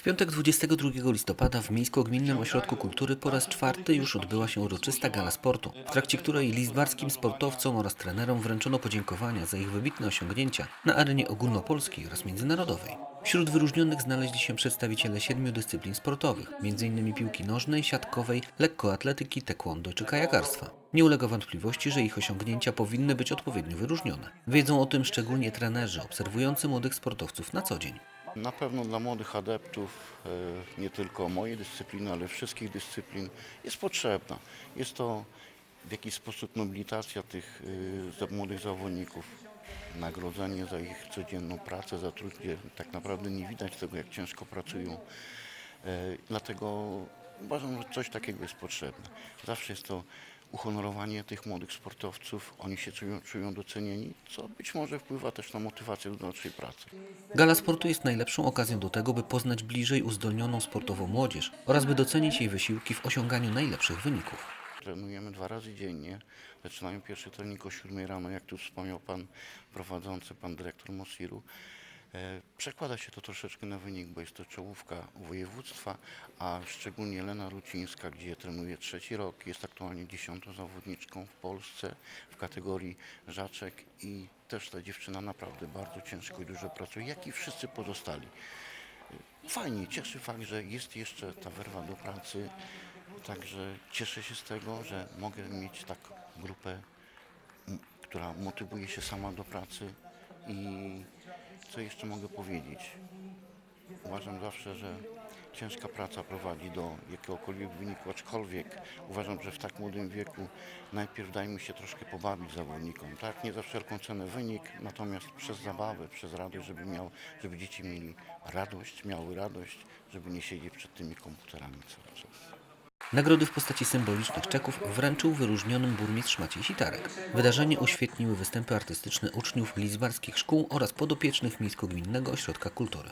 W piątek 22 listopada w Miejsko-Gminnym Ośrodku Kultury po raz czwarty już odbyła się uroczysta gala sportu, w trakcie której liczbarskim sportowcom oraz trenerom wręczono podziękowania za ich wybitne osiągnięcia na arenie ogólnopolskiej oraz międzynarodowej. Wśród wyróżnionych znaleźli się przedstawiciele siedmiu dyscyplin sportowych, m.in. piłki nożnej, siatkowej, lekkoatletyki, taekwondo czy kajakarstwa. Nie ulega wątpliwości, że ich osiągnięcia powinny być odpowiednio wyróżnione. Wiedzą o tym szczególnie trenerzy obserwujący młodych sportowców na co dzień. Na pewno dla młodych adeptów, e, nie tylko mojej dyscypliny, ale wszystkich dyscyplin jest potrzebna. Jest to w jakiś sposób nobilitacja tych e, młodych zawodników, nagrodzenie za ich codzienną pracę, za trud, gdzie tak naprawdę nie widać tego, jak ciężko pracują. E, Dlatego uważam, że coś takiego jest potrzebne. Zawsze jest to uhonorowanie tych młodych sportowców, oni się czują, czują docenieni, co być może wpływa też na motywację do dalszej pracy. Gala sportu jest najlepszą okazją do tego, by poznać bliżej uzdolnioną sportowo młodzież oraz by docenić jej wysiłki w osiąganiu najlepszych wyników. Trenujemy dwa razy dziennie. Zaczynają pierwszy trening o 7 rano, jak tu wspomniał pan prowadzący, pan dyrektor Mosiru. E, Przekłada się to troszeczkę na wynik, bo jest to czołówka województwa, a szczególnie Lena Rucińska, gdzie trenuje trzeci rok, jest aktualnie dziesiątą zawodniczką w Polsce w kategorii żaczek i też ta dziewczyna naprawdę bardzo ciężko i dużo pracuje, jak i wszyscy pozostali. Fajnie, cieszy fakt, że jest jeszcze ta werwa do pracy, także cieszę się z tego, że mogę mieć tak grupę, która motywuje się sama do pracy i co jeszcze mogę powiedzieć? Uważam zawsze, że ciężka praca prowadzi do jakiegokolwiek wyniku, aczkolwiek uważam, że w tak młodym wieku najpierw dajmy się troszkę pobawić zawodnikom, tak? Nie za wszelką cenę wynik, natomiast przez zabawę, przez radość, żeby, miał, żeby dzieci mieli radość, miały radość, żeby nie siedzieć przed tymi komputerami cały czas. Nagrody w postaci symbolicznych czeków wręczył wyróżnionym burmistrz Maciej Sitarek. Wydarzenie uświetniły występy artystyczne uczniów lizbarskich szkół oraz podopiecznych Miejsko-Gminnego Ośrodka Kultury.